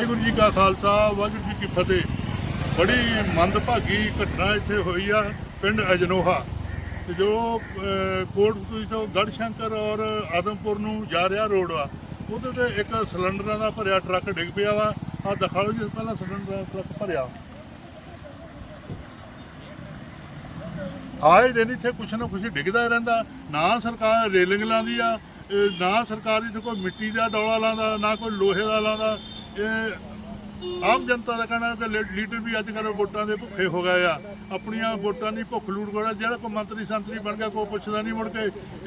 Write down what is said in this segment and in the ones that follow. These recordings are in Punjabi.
ਵਾਹਿਗੁਰੂ ਜੀ ਕਾ ਖਾਲਸਾ ਵਾਹਿਗੁਰੂ ਜੀ ਕੀ ਫਤਿਹ। ਬੜੀ ਮੰਦਭਾਗੀ ਘਟਨਾ ਇੱਥੇ ਹੋਈ ਆ ਪਿੰਡ ਅਜਨੋਹਾ। ਜੋ ਅਹ, ਕੋਟਪੁਰੀ ਤੋਂ ਗੜਸ਼ੰਕਰ ਔਰ ਆਦਮਪੁਰ ਨੂੰ ਜਾ ਰਿਹਾ ਰੋਡ ਆ ਉਹਦੇ ਤੇ ਇੱਕ ਸਿਲੰਡਰਾਂ ਦਾ ਭਰਿਆ ਟਰੱਕ ਡਿੱਗ ਪਿਆ ਵਾ। ਆ ਦਿਖਾਓ ਜੀ ਪਹਿਲਾਂ ਸਿਲੰਡਰ ਦਾ ਟਰੱਕ ਭਰਿਆ। ਆਏ ਦਿਨ ਇੱਥੇ ਕੁਛ ਨਾ ਕੁਛ ਡਿੱਗਦਾ ਹੀ ਰਹਿੰਦਾ। ਨਾ ਸਰਕਾਰ ਰੇਲਿੰਗ ਲਾਉਂਦੀ ਆ ਨਾ ਸਰਕਾਰ ਇੱਥੇ ਕੋਈ ਮਿੱਟੀ ਦਾ ਡੋਲਾ ਲਾਉਂਦਾ ਨਾ ਕੋਈ ਲੋਹੇ ਦਾ ਲਾਉਂਦਾ। ਇਹ ਆਮ ਜਨਤਾ ਦਾ ਕਹਿਣਾ ਕਿ ਲੀ- ਲੀਡਰ ਵੀ ਅੱਜ ਕੱਲ੍ਹ ਵੋਟਾਂ ਦੇ ਭੁੱਖੇ ਹੋ ਗਏ ਆ। ਆਪਣੀਆਂ ਵੋਟਾਂ ਦੀ ਭੁੱਖ ਲੂਟ ਕੋੜਾ ਜਿਹੜਾ ਕੋਈ ਮੰਤਰੀ ਸੰਤਰੀ ਬਣ ਗਿਆ, ਕੋਈ ਪੁੱਛਦਾ ਨਹੀਂ ਮੁੜ ਕੇ।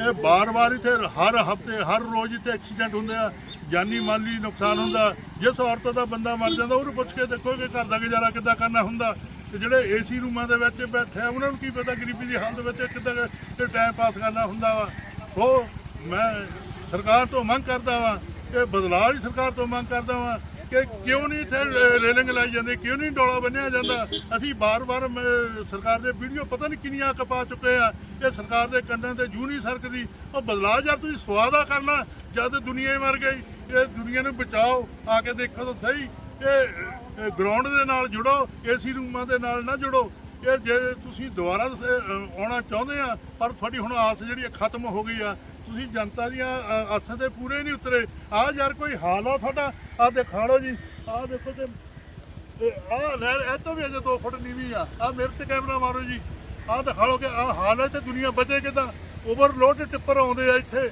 ਇਹ ਬਾਰ-ਬਾਰ ਇੱਥੇ ਹਰ ਹਫ਼ਤੇ, ਹਰ ਰੋਜ਼ ਇੱਥੇ ਐਕਸੀਡੈਂਟ ਹੁੰਦੇ ਆ। ਜਾਨੀ ਮਾਲੀ ਨੁਕਸਾਨ ਹੁੰਦਾ। ਜਿਸ ਔਰਤ ਦਾ ਬੰਦਾ ਮਰ ਜਾਂਦਾ, ਉਹਨੂੰ ਪੁੱਛ ਕੇ ਦੇਖੋ ਕਿ ਘਰ ਦਾ ਗੁਜ਼ਾਰਾ ਕਿੱਦਾਂ ਕਰਨਾ ਹੁੰਦਾ। ਤੇ ਜਿਹੜੇ ਏਸੀ ਰੂਮਾਂ ਦੇ ਵਿੱਚ ਬੈਠੇ ਆ, ਉਹਨਾਂ ਨੂੰ ਕੀ ਪਤਾ ਗਰੀਬੀ ਦੀ ਹਾਲਤ ਵਿੱਚ ਕਿੱਦਾਂ ਤੇ ਟਾਈਮ ਪਾਸ ਕਰਨਾ ਹੁੰਦਾ ਵਾ। ਉਹ ਮੈਂ ਸਰਕਾਰ ਤੋਂ ਮੰਗ ਕਰਦਾ ਵਾਂ ਇਹ ਬਦਲਾਅ ਹੀ ਸਰਕਾਰ ਤੋਂ ਮੰਗ ਕਰਦਾ ਵਾਂ ਕਿ ਕਿਉਂ ਨਹੀਂ ਇੱਥੇ ਰੇਲਿੰਗ ਲਾਈ ਜਾਂਦੀ? ਕਿਉਂ ਨਹੀਂ ਡੋਲਾ ਬੰਨਿਆ ਜਾਂਦਾ? ਅਸੀਂ ਬਾਰ-ਬਾਰ ਮ- ਸਰਕਾਰ ਦੇ ਵੀਡੀਓ ਪਤਾ ਨਹੀਂ ਕਿੰਨੀਆਂ ਕਪਾ ਚੁੱਕੇ ਆ। ਇਹ ਸਰਕਾਰ ਦੇ ਕੰਨਾਂ ਤੇ ਜੂ ਨਹੀਂ ਸਰਕਦੀ। ਉਹ ਬਦਲਾਅ ਜਦ ਤੁਸੀਂ ਸਵਾਦਾ ਕਰਨਾ, ਜਦ ਦੁਨੀਆ ਮਰ ਗਈ, ਇਹ ਦੁਨੀਆ ਨੂੰ ਬਚਾਓ, ਆ ਕੇ ਦੇਖੋ ਤਾਂ ਸਹੀ। ਇਹ ਗਰਾਊਂਡ ਦੇ ਨਾਲ ਜੁੜੋ ਏਸੀ ਰੂਮਾਂ ਦੇ ਨਾਲ ਨਾ ਜੁੜੋ। ਇਹ ਜੇ ਤੁਸੀਂ ਦੁਬਾਰਾ ਆਉਣਾ ਚਾਹੁੰਦੇ ਆ, ਪਰ ਤੁਹਾਡੀ ਹੁਣ ਆਸ ਜਿਹੜੀ ਹੈ ਖਤਮ ਹੋ ਗਈ ਆ। ਤੁਸੀਂ ਜਨਤਾ ਦੀਆਂ ਆਸਾਂ ਤੇ ਪੂਰੇ ਨਹੀਂ ਉਤਰੇ। ਆ ਯਾਰ ਕੋਈ ਹਾਲ ਆ ਤੁਹਾਡਾ? ਆ ਦਿਖਾ ਲਓ ਜੀ। ਆ ਦੇਖੋ ਤੇ ਆ ਲਹਿਰ, ਇਹ ਤੋਂ ਵੀ ਅਜੇ 2 ਫੁੱਟ ਨੀਵੀਂ ਆ। ਆ ਮੇਰੇ ਤੇ ਕੈਮਰਾ ਮਾਰੋ ਜੀ। ਆ ਦਿਖਾ ਲਓ ਕਿ ਆ ਹਾਲ ਹੈ ਤੇ ਦੁਨੀਆ ਬਚੇ ਕਿਦਾਂ? ਓਵਰਲੋਡ ਟਿੱਪਰ ਆਉਂਦੇ ਆ ਇੱਥੇ।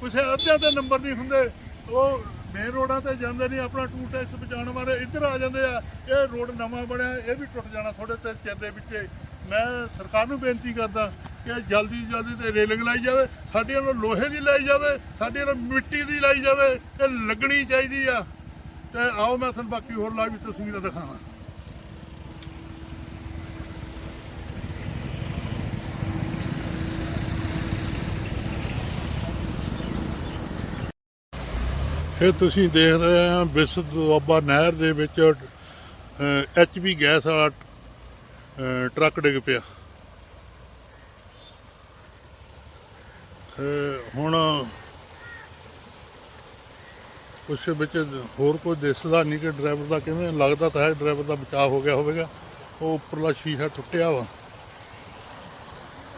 ਕਿਸੇ ਅੱਧਿਆਂ ਦੇ ਨੰਬਰ ਨਹੀਂ ਹੁੰਦੇ। ਉਹ ਮੇਨ ਰੋਡਾਂ ਤੇ ਜਾਂਦੇ ਨਹੀਂ ਆਪਣਾ ਟੂ ਟੈਕਸ ਬਚਾਉਣ ਵਾਲੇ ਇੱਧਰ ਆ ਜਾਂਦੇ ਆ। ਇਹ ਰੋਡ ਨਵਾਂ ਬਣਿਆ, ਇਹ ਵੀ ਟੁੱਟ ਜਾਣਾ ਥੋੜੇ ਤੇ ਚਿਰ ਦੇ ਵਿੱਚ ਮੈਂ ਸਰਕਾਰ ਨੂੰ ਬੇਨਤੀ ਕਰਦਾ ਕਿ ਜਲਦੀ ਜਲਦੀ ਤੇ ਰੇਲਿੰਗ ਲਾਈ ਜਾਵੇ ਸਾਡੇ ਵੱਲੋਂ ਲੋਹੇ ਦੀ ਲਾਈ ਜਾਵੇ ਸਾਡੇ ਵੱਲੋਂ ਮਿੱਟੀ ਦੀ ਲਾਈ ਜਾਵੇ, ਇਹ ਲੱਗਣੀ ਚਾਹੀਦੀ ਆ। ਤੇ ਆਓ ਮੈਂ ਤੁਹਾਨੂੰ ਬਾਕੀ ਹੋਰ ਲਾਈਵ ਤਸਵੀਰਾਂ ਦਿਖਾਵਾਂ। ਇਹ ਤੁਸੀਂ ਦੇਖ ਰਹੇ ਆ ਬਿਸਤ ਦੁਆਬਾ ਨਹਿਰ ਦੇ ਵਿੱਚ ਐਚਪੀ ਗੈਸ ਵਾਲਾ ਟਰੱਕ ਡਿੱਗ ਪਿਆ। ਹੁਣ ਕੁਛ ਵਿੱਚ ਹੋਰ ਕੋਈ ਦਿਸਦਾ ਨਹੀਂ ਕਿ ਡਰਾਈਵਰ ਦਾ ਕਿਵੇਂ ਲੱਗਦਾ ਤਾਂ ਹੈ, ਡਰਾਈਵਰ ਦਾ ਬਚਾਅ ਹੋ ਗਿਆ ਹੋਵੇਗਾ। ਉਹ ਉੱਪਰਲਾ ਸ਼ੀਸ਼ਾ ਟੁੱਟਿਆ ਵਾ।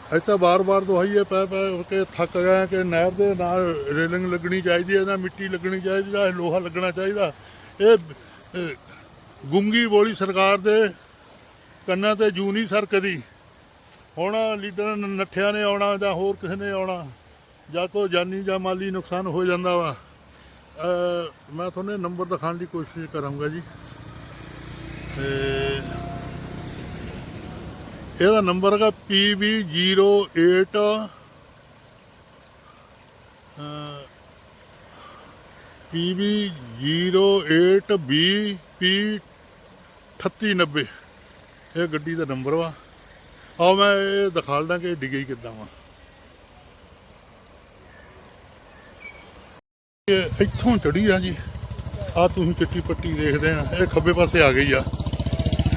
ਅਸੀਂ ਤਾਂ ਬਾਰ-ਬਾਰ ਦੁਹਾਈਏ ਪੈ ਪੈ ਕੇ ਥੱਕ ਗਏ ਕਿ ਨਹਿਰ ਦੇ ਨਾਲ ਰੇਲਿੰਗ ਲੱਗਣੀ ਚਾਹੀਦੀ ਹੈ ਨਾ ਮਿੱਟੀ ਲੱਗਣੀ ਚਾਹੀਦੀ ਹੈ ਲੋਹਾ ਲੱਗਣਾ ਚਾਹੀਦਾ। ਇਹ ਗੁੰਗੀ ਬੋਲੀ ਸਰਕਾਰ ਦੇ ਕੰਨਾਂ ਤੇ ਜੂ ਨਹੀਂ ਸਰਕਦੀ। ਹੁਣ ਲੀਡਰ ਨੱਠਿਆਂ ਨੇ ਆਉਣਾ ਜਾਂ ਹੋਰ ਕਿਸੇ ਨੇ ਆਉਣਾ। ਜਾਂ ਕੋਈ ਜਾਨੀ ਜਾਂ ਮਾਲੀ ਨੁਕਸਾਨ ਹੋ ਜਾਂਦਾ ਵਾ। ਮੈਂ ਤੁਹਾਨੂੰ ਨੰਬਰ ਦਿਖਾਉਣ ਦੀ ਕੋਸ਼ਿਸ਼ ਕਰਾਂਗਾ ਜੀ। ਤੇ ਇਹਦਾ ਨੰਬਰ ਹੈਗਾ PB08 PB08BP3890 ਇਹ ਗੱਡੀ ਦਾ ਨੰਬਰ ਵਾ। ਆਓ ਮੈਂ ਇਹ ਦਿਖਾ ਦਿਖਾਲਦਾ ਕਿ ਇਹ ਡਿੱਗੀ ਕਿੱਦਾਂ ਵਾ। ਇਹ ਇੱਥੋਂ ਚੜੀ ਆ ਜੀ। ਆ ਤੁਸੀਂ ਚਿੱਟੀ ਪੱਟੀ ਦੇਖਦੇ ਆ ਇਹ ਖੱਬੇ ਪਾਸੇ ਆ ਗਈ ਆ।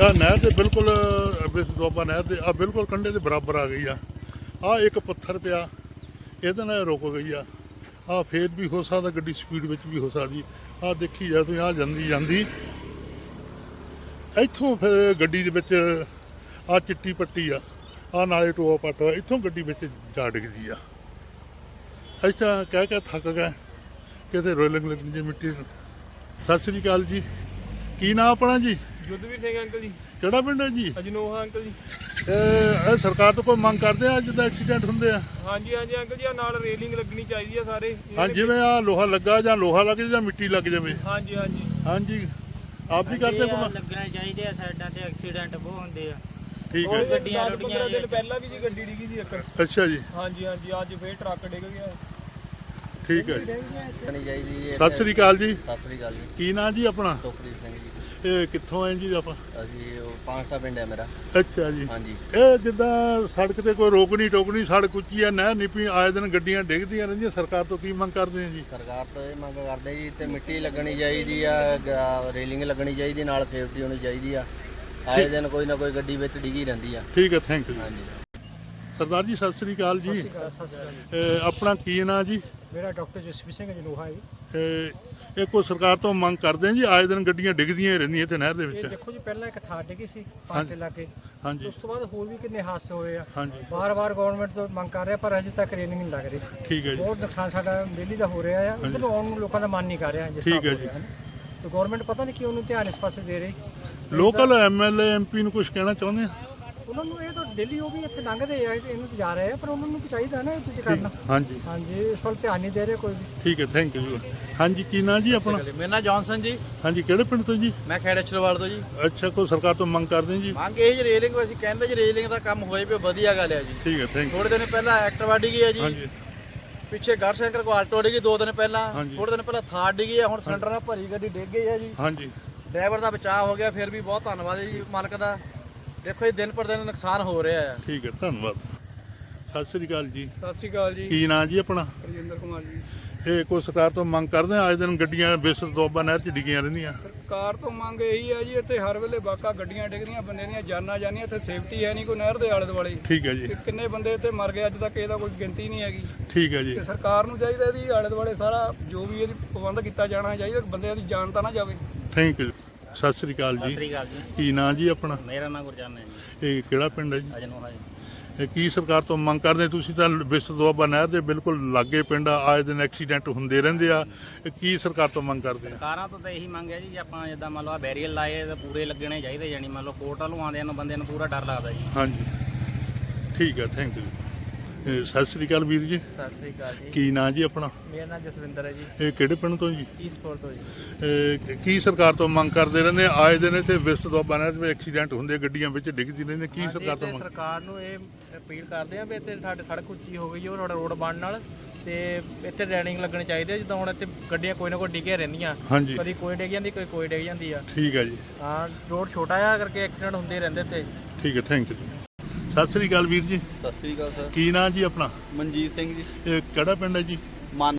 ਆ ਨਹਿਰ ਦੇ ਬਿਲਕੁਲ ਬਿਸ ਦੁਆਬਾ ਨਹਿਰ ਦੇ ਆ ਬਿਲਕੁਲ ਕੰਢੇ ਦੇ ਬਰਾਬਰ ਆ ਗਈ ਆ। ਆ ਇੱਕ ਪੱਥਰ ਪਿਆ ਇਹਦੇ ਨਾਲ ਰੁਕ ਗਈ ਆ। ਆ ਫੇਰ ਵੀ ਹੋ ਸਕਦਾ ਗੱਡੀ ਸਪੀਡ ਵਿੱਚ ਵੀ ਹੋ ਸਕਦੀ। ਆ ਦੇਖੀ ਜਾ ਤੁਸੀਂ ਆ ਜਾਂਦੀ ਜਾਂਦੀ। ਇੱਥੋਂ ਫਿਰ ਗੱਡੀ ਦੇ ਵਿੱਚ ਆ ਚਿੱਟੀ ਪੱਟੀ ਆ ਆ ਨਾਲੇ ਟੋਆ ਪੱਟ ਆ, ਇੱਥੋਂ ਗੱਡੀ ਵਿੱਚ ਜਾ ਡਿੱਗਦੀ ਆ। ਅੱਛਾ ਕਹਿ ਕੇ ਥੱਕ ਗਏ। ਕਿਤੇ ਰੋਲਿੰਗ ਲੱਗਣੀ ਜੀ ਮਿੱਟੀ। ਸਤਿ ਸ੍ਰੀ ਅਕਾਲ ਜੀ। ਕੀ ਨਾਮ ਆਪਣਾ ਜੀ? ਜੁੱਧਵੀਰ ਸਿੰਘ ਅੰਕਲ ਜੀ। ਕਿਹੜਾ ਪਿੰਡ ਹੈ ਜੀ? ਅਜਨੋਹਾ ਅੰਕਲ ਜੀ। ਇਹ ਇਹ ਸਰਕਾਰ ਤੋਂ ਕੋਈ ਮੰਗ ਕਰਦੇ ਆ ਜਿੱਦਾਂ ਐਕਸੀਡੈਂਟ ਹੁੰਦੇ ਆ? ਹਾਂਜੀ ਹਾਂਜੀ ਅੰਕਲ ਜੀ ਆਹ ਨਾਲ ਰੇਲਿੰਗ ਲੱਗਣੀ ਚਾਹੀਦੀ ਆ ਸਾਰੇ। ਹਾਂ ਜਿਵੇਂ ਆ ਲੋਹਾ ਲੱਗਾ ਜਾਂ ਲੋਹਾ ਲੱਗ ਜਾਵੇ ਜਾਂ ਮਿੱਟੀ ਲੱਗ ਜਾਵੇ। ਹਾਂਜੀ ਹਾਂਜੀ। ਹਾਂਜੀ। ਆਪ ਵੀ ਕਰਦੇ ਕੋਲ ਲੱਗਣਾ ਚਾਹੀਦੇ ਆ ਸਾਈਡਾਂ ਤੇ ਐਕਸੀਡੈਂਟ ਬਹੁਤ ਹੁੰਦੇ ਆ। ਠੀਕ ਹੈ। ਗੱਡੀਆਂ ਦਸ ਰੁੜੀਆਂ ਪੰਦਰਾਂ ਦਿਨ ਜੀ। ਪਹਿਲਾਂ ਵੀ ਜੀ ਗੱਡੀ ਡਿੱਗੀ ਜੀ ਇੱਕ। ਅੱਛਾ ਜੀ। ਹਾਂਜੀ ਹਾਂਜੀ ਅੱਜ ਫੇਰ ਟਰੱਕ ਡਿੱਗ ਗਿਆ। ਠੀਕ ਹੈ ਜੀ। ਕਰਨੀ ਚਾਹੀਦੀ ਹੈ ਸਤਿ ਸ੍ਰੀ ਅਕਾਲ ਜੀ। ਸਤਿ ਸ੍ਰੀ ਅਕਾਲ ਜੀ। ਕੀ ਨਾਂ ਜੀ ਆਪਣਾ? ਸੁਖਪ੍ਰੀਤ ਸਿੰਘ ਜੀ। ਇਹ ਕਿੱਥੋਂ ਆਏ ਜੀ ਆਪਾਂ? ਅਸੀਂ ਉਹ ਪਾਂਚਟਾ ਪਿੰਡ ਹੈ ਮੇਰਾ। ਅੱਛਾ ਜੀ। ਹਾਂਜੀ। ਇਹ ਜਿੱਦਾਂ ਸੜਕ ਤੇ ਕੋਈ ਰੋਕਣੀ ਟੋਕਣੀ ਸੜਕ ਉੱਚੀ ਆ ਨਹਿਰ ਨਿਪੀ ਆਏ ਦਿਨ ਗੱਡੀਆਂ ਡਿੱਗਦੀਆਂ ਰਹਿੰਦੀਆਂ। ਸਰਕਾਰ ਤੋਂ ਕੀ ਮੰਗ ਕਰਦੇ ਆ ਜੀ? ਸਰਕਾਰ ਤੋਂ ਇਹ ਮੰਗ ਕਰਦੇ ਜੀ ਤੇ ਮਿੱਟੀ ਲੱਗਣੀ ਚਾਹੀਦੀ ਆ ਗ- ਰੇਲਿੰਗ ਲੱਗਣੀ ਚਾਹੀਦੀ ਨਾਲ ਸੇਫਟੀ ਹੋਣੀ ਚਾਹੀਦੀ ਆ। ਆਏ ਦਿਨ ਕੋਈ ਨਾ ਕੋਈ ਗੱਡੀ ਵਿੱਚ ਡਿੱਗੀ ਰਹਿੰਦੀ ਆ। ਠੀਕ ਹੈ ਥੈਂਕ ਯੂ ਹਾਂਜੀ। ਸਰਦਾਰ ਜੀ ਸਤਿ ਸ੍ਰੀ ਅਕਾਲ ਜੀ। ਆਪਣਾ ਕੀ ਨਾਂ ਜੀ? ਮੇਰਾ ਡਾਕਟਰ ਜਸਵੀਰ ਸਿੰਘ ਜਨੋਹਾ ਜੀ ਇਹ ਇਹ ਕੋਈ ਸਰਕਾਰ ਤੋਂ ਮੰਗ ਕਰਦੇ ਆ ਜੀ? ਆਏ ਦਿਨ ਗੱਡੀਆਂ ਡਿੱਗਦੀਆਂ ਹੀ ਰਹਿੰਦੀਆਂ ਇੱਥੇ ਨਹਿਰ ਦੇ ਇਹ ਵਿੱਚ ਦੇਖੋ ਜੀ ਪਹਿਲਾਂ ਇੱਕ ਥਾਰ ਡਿੱਗੀ ਸੀ। ਪਾਂਟੇ ਲਾਗੇ। ਹਾਂਜੀ। ਉਸ ਤੋਂ ਬਾਅਦ ਹੋਰ ਵੀ ਕਿੰਨੇ ਹਾਦਸੇ ਹੋਏ ਆ। ਹਾਂਜੀ। ਵਾਰ-ਵਾਰ ਗਵਰਨਮੈਂਟ ਤੋਂ ਮੰਗ ਕਰ ਰਿਹਾ ਪਰ ਅਜੇ ਤੱਕ ਰੇਲਿੰਗ ਨਹੀਂ ਲੱਗ ਰਹੀ। ਠੀਕ ਹੈ ਜੀ। ਬਹੁਤ ਨੁਕਸਾਨ ਸਾਡਾ ਡੇਲੀ ਦਾ ਹੋ ਰਿਹਾ ਆ। ਉਧਰ ਆਉਣ ਨੂੰ ਲੋਕਾਂ ਦਾ ਮਨ ਨਹੀਂ ਕਰ ਰਿਹਾ ਜਿਸ ਠੀਕ ਹੈ ਨਾ। ਤੇ ਗਵਰਨਮੈਂਟ ਪਤਾ ਨਹੀਂ ਕਿਉਂ ਉਹਨੂੰ ਧਿਆਨ ਇਸ ਪਾਸੇ ਦੇ ਰਹੀ। ਲੋਕਲ ਐਮਐਲਏ ਐਮਪੀ ਨੂੰ ਕੁਝ ਕਹਿਣਾ ਚਾਹੁੰਦੇ ਆ? ਉਹਨਾਂ ਨੂੰ ਇਹ ਤਾਂ ਡੇਲੀ ਉਹ ਵੀ ਇੱਥੇ ਲੰਘਦੇ ਆ ਤੇ ਇਹਨੂੰ ਤੇ ਜਾ ਰਹੇ ਆ ਪਰ ਉਹਨਾਂ ਨੂੰ ਵੀ ਚਾਹੀਦਾ ਨਾ ਇਹ ਕੁਝ ਕਰਨਾ। ਹਾਂਜੀ। ਹਾਂਜੀ ਇਸ ਵੱਲ ਧਿਆਨ ਨਹੀਂ ਦੇ ਰਹੇ ਕੋਈ ਵੀ। ਠੀਕ ਹੈ ਥੈਂਕ ਯੂ ਹਾਂਜੀ ਕੀ ਨਾਂ ਜੀ ਆਪਣਾ? ਮੇਰਾ ਨਾਮ ਜੌਨਸਨ ਜੀ। ਹਾਂਜੀ ਕਿਹੜੇ ਪਿੰਡ ਤੋਂ ਜੀ? ਮੈਂ ਖੈੜ ਅਛਰਵਾਲ ਤੋਂ ਜੀ। ਅੱਛਾ ਕੋਈ ਸਰਕਾਰ ਤੋਂ ਮੰਗ ਕਰਦੇ ਜੀ? ਮੰਗ ਇਹ ਜੀ ਰੇਲਿੰਗ ਅਸੀਂ ਕਹਿੰਦੇ ਜੀ ਰੇਲਿੰਗ ਦਾ ਕੰਮ ਹੋਏ ਵੀ ਵਧੀਆ ਗੱਲ ਹੈ ਜੀ। ਠੀਕ ਹੈ ਥੈਂਕ ਯੂ ਥੋੜੇ ਦਿਨ ਪਹਿਲਾਂ ਐਕਟਿਵਾ ਡਿੱਗੀ ਹੈ ਜੀ। ਹਾਂਜੀ। ਪਿੱਛੇ ਗੜਸ਼ੰਕਰ ਕੋ ਆਲਟੋ ਡਿੱਗੀ ਦੋ ਦਿਨ ਪਹਿਲਾਂ। ਹਾਂਜੀ। ਥੋੜੇ ਦਿਨ ਪਹਿਲਾਂ ਥਾਰ ਡਿੱਗੀ ਹੈ ਹੁਣ ਸਿਲੰਡਰ ਨਾਲ ਭਰੀ ਗੱਡੀ ਡਿੱਗ ਗਈ ਹੈ ਜੀ। ਹਾਂਜੀ। ਡਰਾਈਵਰ ਦਾ ਬਚਾਅ ਹੋ ਗਿਆ ਫਿਰ ਵੀ ਬਹੁਤ ਧੰਨਵਾਦ ਹੈ ਜੀ ਮਾਲਕ ਦਾ। ਦੇਖੋ ਇਹ ਦਿਨ ਪਰ ਦਿਨ ਨੁਕਸਾਨ ਹੋ ਰਿਹਾ ਹੈ। ਠੀਕ ਹੈ ਧੰਨਵਾਦ। ਸਤਿ ਸ੍ਰੀ ਅਕਾਲ ਜੀ। ਸਤਿ ਸ਼੍ਰੀ ਅਕਾਲ ਜੀ। ਕੀ ਨਾਂ ਜੀ ਆਪਣਾ? ਰਜਿੰਦਰ ਕੁਮਾਰ ਜੀ। ਇਹ ਕੋਈ ਸਰਕਾਰ ਤੋਂ ਮੰਗ ਕਰਦੇ ਆ? ਅੱਜ ਦਿਨ ਗੱਡੀਆਂ ਬੇਸਰ ਦੋਬਾ ਨਹਿਰ 'ਚ ਡਿੱਗੀਆਂ ਰਹਿੰਦੀਆਂ। ਸਰਕਾਰ ਤੋਂ ਮੰਗ ਇਹੀ ਹੈ ਜੀ ਇੱਥੇ ਹਰ ਵੇਲੇ ਵਾਕਾ ਗੱਡੀਆਂ ਡਿੱਗਦੀਆਂ ਬੰਦੇ ਦੀਆਂ ਜਾਨਾਂ ਜਾਂਦੀਆਂ ਇੱਥੇ ਸੇਫਟੀ ਹੈ ਨਹੀਂ ਕੋਈ ਨਹਿਰ ਦੇ ਆਲੇ ਦੁਆਲੇ। ਠੀਕ ਹੈ ਜੀ। ਤੇ ਕਿੰਨੇ ਬੰਦੇ ਇੱਥੇ ਮਰ ਗਏ ਅੱਜ ਤੱਕ ਇਹਦਾ ਕੋਈ ਗਿਣਤੀ ਨਹੀਂ ਹੈਗੀ। ਠੀਕ ਹੈ ਜੀ। ਤੇ ਸਰਕਾਰ ਨੂੰ ਚਾਹੀਦਾ ਇਹਦੀ ਆਲੇ ਦੁਆਲੇ ਸਾਰਾ ਜੋ ਵੀ ਇਹਦੀ ਪ੍ਰਬੰਧ ਕੀਤਾ ਜਾਣਾ ਚਾਹੀਦਾ ਬੰਦਿਆਂ ਦੀ ਜਾਨ ਤਾਂ ਨਾ ਜਾਵੇ। ਥੈਂਕ ਯੂ ਸਤਿ ਸ੍ਰੀ ਅਕਾਲ ਸਤਿ ਜੀ ਸ੍ਰੀ ਅਕਾਲ ਜੀ। ਕੀ ਨਾਂ ਜੀ ਆਪਣਾ? ਮੇਰਾ ਨਾਮ ਗੁਰਜਨ ਹੈ ਜੀ। ਇਹ ਕਿਹੜਾ ਪਿੰਡ ਹੈ ਜੀ? ਅਜਨੋਹਾ ਜੀ। ਇਹ ਕੀ ਸਰਕਾਰ ਤੋਂ ਮੰਗ ਕਰਦੇ? ਤੁਸੀਂ ਤਾਂ ਵਿਸਤ ਦੁਆਬਾ ਨਹਿਰ ਦੇ ਬਿਲਕੁਲ ਲਾਗੇ ਪਿੰਡ ਆ ਆਏ ਦਿਨ ਐਕਸੀਡੈਂਟ ਹੁੰਦੇ ਰਹਿੰਦੇ ਆ। ਇਹ ਕੀ ਸਰਕਾਰ ਤੋਂ ਮੰਗ ਕਰਦੇ ਆ? ਸਰਕਾਰਾਂ ਤੋਂ ਤਾਂ ਇਹੀ ਮੰਗ ਹੈ ਜੀ ਜੇ ਆਪਾਂ ਜਿੱਦਾਂ ਮੰਨ ਲਓ ਆ ਬੈਰੀਅਰ ਲਾਏ ਤਾਂ ਪੂਰੇ ਲੱਗਣੇ ਚਾਹੀਦੇ ਜਾਨੀ ਮੰਨ ਲਓ ਕੋਰਟ ਵੱਲੋਂ ਆਉਂਦਿਆਂ ਨੂੰ ਬੰਦੇ ਨੂੰ ਪੂਰਾ ਡਰ ਲੱਗਦਾ ਜੀ। ਹਾਂਜੀ। ਠੀਕ ਹੈ ਥੈਂਕ ਯੂ ਸਤਿ ਸ੍ਰੀ ਅਕਾਲ ਵੀਰ ਜੀ। ਸਤਿ ਸ੍ਰੀ ਅਕਾਲ ਜੀ। ਕੀ ਨਾਂ ਜੀ ਆਪਣਾ? ਮੇਰਾ ਨਾਮ ਜਸਵਿੰਦਰ ਹੈ ਜੀ। ਇਹ ਕਿਹੜੇ ਪਿੰਡ ਤੋਂ ਜੀ? ਈਸਪੋਰਟ ਤੋਂ ਜੀ। ਇਹ ਕੀ ਸਰਕਾਰ ਤੋਂ ਮੰਗ ਕਰਦੇ ਰਹਿੰਦੇ ਆ? ਆਏ ਦਿਨ ਇੱਥੇ ਵਿਸਤ ਦੁਆਬਾ ਨਹਿਰ ਵਿੱਚ ਐਕਸੀਡੈਂਟ ਹੁੰਦੇ ਗੱਡੀਆਂ ਵਿੱਚ ਡਿੱਗਦੀ ਰਹਿੰਦੀਆਂ ਕੀ ਸਰਕਾਰ ਤੋਂ ਮੰਗ? ਸਰਕਾਰ ਨੂੰ ਇਹ ਅਪੀਲ ਕਰਦੇ ਆ ਵੀ ਇੱਥੇ ਸਾਡੇ ਸੜਕ ਉੱਚੀ ਹੋ ਗਈ ਉਹ ਸਾਡਾ ਰੋਡ ਬਣਨ ਨਾਲ। ਤੇ ਇੱਥੇ ਰੈਲਿੰਗ ਲੱਗਣੀ ਚਾਹੀਦੀ ਹੈ ਜਿੱਦਾਂ ਹੁਣ ਇੱਥੇ ਗੱਡੀਆਂ ਕੋਈ ਨਾ ਕੋਈ ਡਿੱਗੀਆਂ ਰਹਿੰਦੀਆਂ। ਹਾਂਜੀ। ਕਦੀ ਕੋਈ ਡਿੱਗ ਜਾਂਦੀ ਕੋਈ ਕੋਈ ਡਿੱਗ ਜਾਂਦੀ ਆ। ਠੀਕ ਹੈ ਜੀ। ਹਾਂ ਰੋਡ ਛੋਟਾ ਆ ਕਰਕੇ ਐਕਸੀਡੈਂਟ ਹੁੰਦੇ ਰਹਿੰਦੇ ਤੇ ਠੀਕ ਹੈ ਥੈਂਕ ਯੂ ਸਤਿ ਸ੍ਰੀ ਅਕਾਲ ਵੀਰ ਜੀ। ਸਤਿ ਸ੍ਰੀ ਅਕਾਲ ਸਰ। ਕੀ ਨਾਂ ਜੀ ਆਪਣਾ? ਮਨਜੀਤ ਸਿੰਘ ਜੀ। ਇਹ ਕਿਹੜਾ ਪਿੰਡ ਹੈ ਜੀ? ਮਨ